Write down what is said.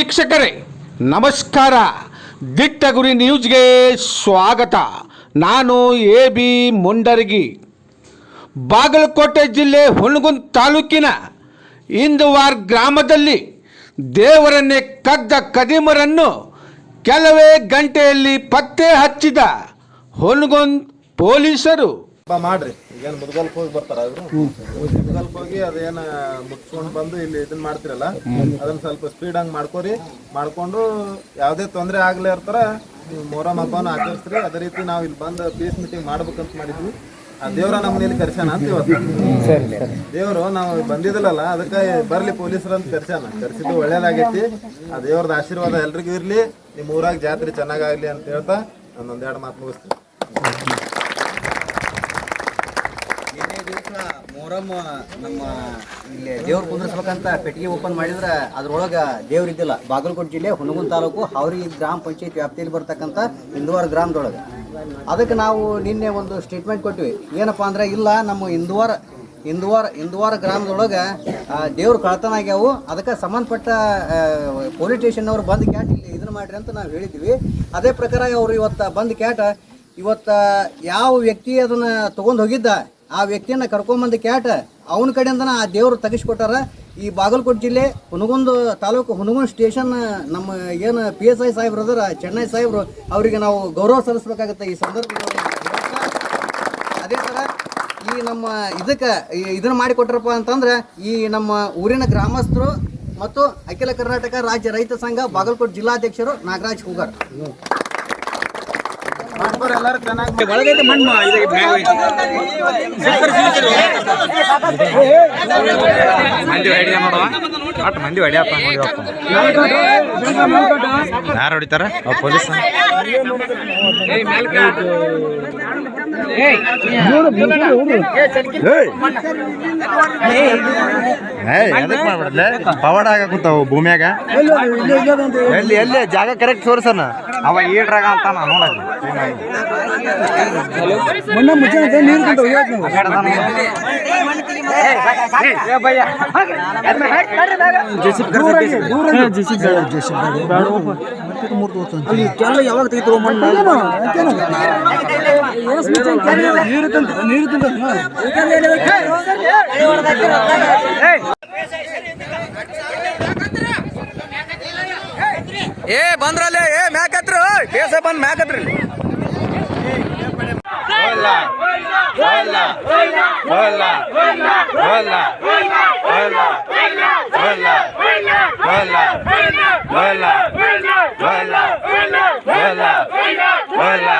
ವೀಕ್ಷಕರೇ, ನಮಸ್ಕಾರ. ದಿಟ್ಟ ಗುರಿ ನ್ಯೂಸ್ಗೆ ಸ್ವಾಗತ. ನಾನು ಎ ಬಿ ಮುಂಡರಗಿ. ಬಾಗಲಕೋಟೆ ಜಿಲ್ಲೆ ಹುಣಗುಂದ್ ತಾಲೂಕಿನ ಇಂದುವಾರ್ ಗ್ರಾಮದಲ್ಲಿ ದೇವರನ್ನೇ ಕದ್ದ ಕದಿಮರನ್ನು ಕೆಲವೇ ಗಂಟೆಯಲ್ಲಿ ಪತ್ತೆ ಹಚ್ಚಿದ ಹುಣಗುಂದ್ ಪೊಲೀಸರು ಬಾ ಮಾಡ್ರಿ. ಈಗೇನ್ ಮುದ್ಗಲ್ಕ್ ಹೋಗಿ ಬರ್ತಾರ ಅವ್ರು ಮುದ್ಗಲ್ಕ್ ಹೋಗಿ ಅದೇನ ಮುಚ್ಕೊಂಡ್ ಬಂದು ಇಲ್ಲಿ ಇದನ್ನ ಮಾಡ್ತಿರಲ್ಲ ಅದನ್ನ ಸ್ವಲ್ಪ ಸ್ಪೀಡ್ ಹಂಗ್ ಮಾಡ್ಕೋರಿ. ಮಾಡ್ಕೊಂಡು ಯಾವ್ದೇ ತೊಂದ್ರೆ ಆಗ್ಲೇ ಇರ್ತಾರ ನೀವು ಮೊಹರಂ ಹಬ್ಬನ ಆಚರಿಸ್ರಿ. ಅದೇ ರೀತಿ ನಾವು ಇಲ್ಲಿ ಬಂದು ಪೀಸ್ ಮೀಟಿಂಗ್ ಮಾಡ್ಬೇಕಂತ ಮಾಡಿದ್ವಿ. ಆ ದೇವ್ರ ನಮ್ಮನೇಲಿ ಕರ್ಸ್ಯಾನ ಅಂತ ಇವತ್ತು. ದೇವ್ರು ನಾವು ಬಂದಿದ್ಲಲ್ಲ ಅದಕ್ಕೆ ಬರ್ಲಿ ಪೊಲೀಸರು ಅಂತ ಕರ್ಸ್ಯಾನ. ಕರ್ಸಿದ್ದು ಒಳ್ಳೇದಾಗೈತಿ. ಆ ದೇವ್ರದ ಆಶೀರ್ವಾದ ಎಲ್ರಿಗೂ ಇರ್ಲಿ. ನಿಮ್ಮ ಊರಾಗ ಜಾತ್ರೆ ಚೆನ್ನಾಗಾಗ್ಲಿ ಅಂತ ಹೇಳ್ತಾ ನಾನೊಂದೆರಡು ಮಾತು ಮುಗಿಸ್ತೀನಿ ನಿನ್ನೆ ದಿವಸ ಮೊಹರಂ ನಮ್ಮ ಇಲ್ಲಿ ದೇವ್ರ ಕುಂದ್ರಿಸ್ಬೇಕಂತ ಪೆಟ್ಟಿಗೆ ಓಪನ್ ಮಾಡಿದ್ರೆ ಅದ್ರೊಳಗೆ ದೇವ್ರ ಇದ್ದಿಲ್ಲ. ಬಾಗಲಕೋಟೆ ಜಿಲ್ಲೆ ಹುಣಗುನ್ ತಾಲೂಕು ಹಾವರಿ ಗ್ರಾಮ ಪಂಚಾಯತ್ ವ್ಯಾಪ್ತಿಯಲ್ಲಿ ಬರ್ತಕ್ಕಂಥ ಹಿಂದುವಾರ ಗ್ರಾಮದೊಳಗೆ. ಅದಕ್ಕೆ ನಾವು ನಿನ್ನೆ ಒಂದು ಸ್ಟೇಟ್ಮೆಂಟ್ ಕೊಟ್ವಿ. ಏನಪ್ಪಾ ಅಂದ್ರೆ ಇಲ್ಲ, ನಮ್ಮ ಹಿಂದುವಾರ ಹಿಂದುವಾರ ಹಿಂದುವಾರ ಗ್ರಾಮದೊಳಗೆ ದೇವ್ರು ಕಳ್ತನ ಆಗ್ಯಾವು. ಅದಕ್ಕೆ ಸಂಬಂಧಪಟ್ಟ ಪೊಲೀಸ್ ಸ್ಟೇಷನ್ನವ್ರು ಬಂದು ಕ್ಯಾಟ್ ಇಲ್ಲಿ ಇದನ್ನ ಮಾಡ್ರಿ ಅಂತ ನಾವು ಹೇಳಿದ್ವಿ. ಅದೇ ಪ್ರಕಾರ ಅವರು ಇವತ್ತು ಬಂದು ಕ್ಯಾಟ, ಇವತ್ತು ಯಾವ ವ್ಯಕ್ತಿ ಅದನ್ನ ತೊಗೊಂಡು ಹೋಗಿದ್ದ ಆ ವ್ಯಕ್ತಿಯನ್ನ ಕರ್ಕೊಂಬಂದು ಕ್ಯಾಟ, ಅವನ ಕಡೆಯಿಂದನ ಆ ದೇವರು ತೆಗಿಸ್ಕೊಟ್ಟಾರ. ಈ ಬಾಗಲಕೋಟೆ ಜಿಲ್ಲೆ ಹುನಗುಂದ ತಾಲೂಕು ಹುನಗುಂದ ಸ್ಟೇಷನ್ ನಮ್ಮ ಏನು ಪಿ ಎಸ್ ಐ ಸಾಹೇಬ್ರು ಅದರ ಚೆನ್ನೈ ಸಾಹೇಬ್ರು, ಅವರಿಗೆ ನಾವು ಗೌರವ ಸಲ್ಲಿಸ್ಬೇಕಾಗತ್ತೆ ಈ ಸಂದರ್ಭದಲ್ಲಿ. ಅದೇ ಥರ ಈ ನಮ್ಮ ಇದಕ್ಕೆ ಇದನ್ನ ಮಾಡಿಕೊಟ್ರಪ್ಪ ಅಂತಂದ್ರೆ, ಈ ನಮ್ಮ ಊರಿನ ಗ್ರಾಮಸ್ಥರು ಮತ್ತು ಅಖಿಲ ಕರ್ನಾಟಕ ರಾಜ್ಯ ರೈತ ಸಂಘ ಬಾಗಲಕೋಟೆ ಜಿಲ್ಲಾಧ್ಯಕ್ಷರು ನಾಗರಾಜ್ ಹೂಗಾರ್. ಚೆನ್ನಾಗಿ ಮಂದಿ ಮಾಡುವ ಒಟ್ಟು ಮಂದಿ ಹೊಡಿಯಪ್ಪ ಯಾರು ಹೊಡಿತಾರ ಪೊಲೀಸ್ ಎದಕ್ ಮಾಡ್ಬಿಡಲೆ? ಪವಾಡ ಆಗಕುತ್ತಾವು ಭೂಮ್ಯಾಗ. ಎಲ್ಲಿ ಎಲ್ಲಿ? ಜಾಗ ಕರೆಕ್ಟ್ ತೋರ್ಸನ. ಅವ ಈಡ್ರಾಗ ಅಂತ ನಾ ನೋಡಕ್ ಯಾವಾಗ ತೆಗಿತು ಏ ಬಂದ್ರಲ್ಲಿ ಏ ಮ್ಯಾಕತ್ರಿ ಬೇಸ ಬಂದ್ ಮ್ಯಾಕತ್ರಿ Hola.